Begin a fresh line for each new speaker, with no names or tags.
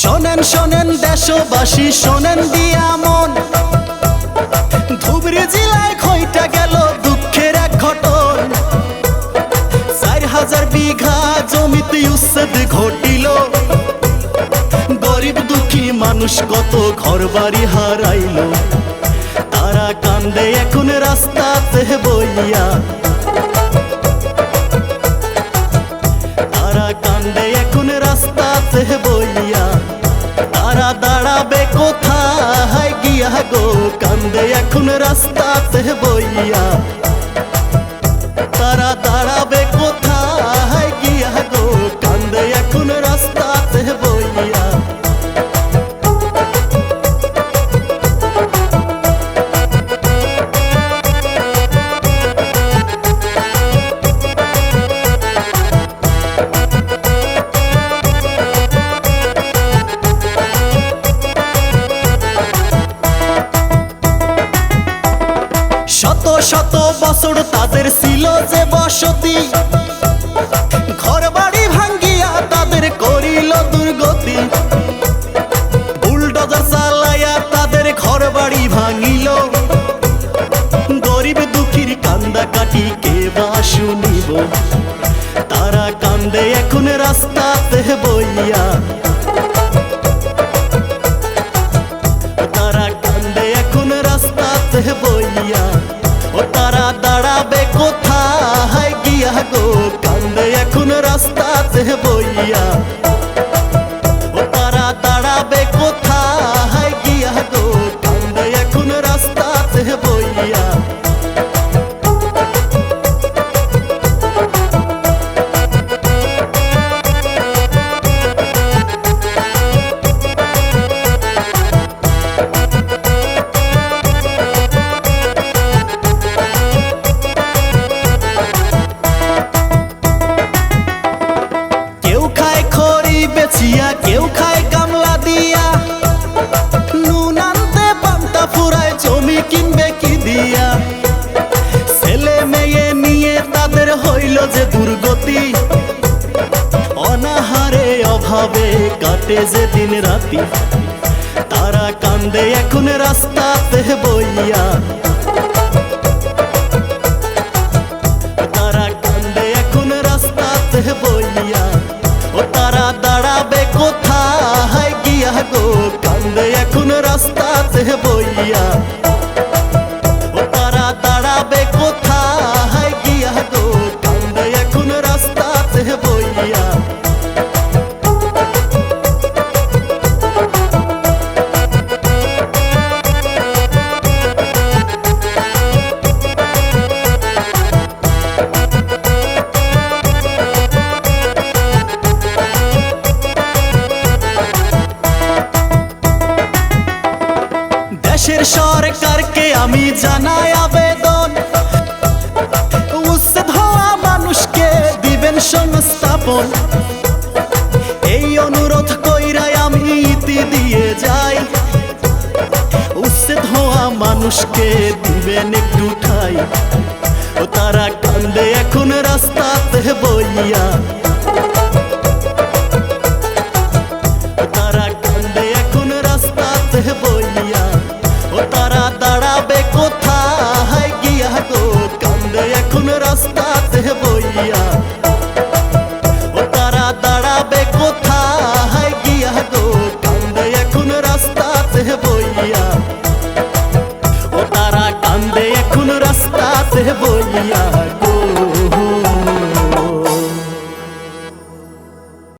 শোনেন শোনেন দেশবাসী শোনেন দিয়া মন। মানুষ কত ঘর বাড়ি হারাইল। তারা কান্দে এখন রাস্তাতে বইয়া। তারা কান্দে এখন রাস্তাতে বইয়া। তারা দাঁড়াবে কোথায় গিয়া গো? কান্দে এখন রাস্তাতে বইয়া। তারা দাঁড়াবে শত বছর তাদের ছিল যে বসতি। ঘর বাড়ি ভাঙ্গিয়া তাদের করিল দুর্গতি। বুলডোজার চালাইয়া তাদের ঘর বাড়ি ভাঙিল। গরিব দুঃখীর কান্দা কাটি কে বা শুনিব? তারা কান্দে এখন রাস্তাতে বইয়া। এখন রাস্তাতে অভাবে কাটে যে দিন রাতি। তারা কান্দে এখন রাস্তাতে বইয়া। তারা কান্দে এখন রাস্তাতে বইয়া। ও তারা দাঁড়াবে কোথায় গিয়া গো? কান্দে এখন রাস্তাতে বইয়া। আমি জানাই আবেদন। উচ্ছেদ মানুষকে দিবেন সংস্থাপন। এই অনুরোধ কইরাই আমি ইতি দিয়ে যাই। উচ্ছেদ হওয়া মানুষকে দিবেন একটু ঠাই। তারা কান্দে এখন রাস্তাতে বইয়া। ও তারা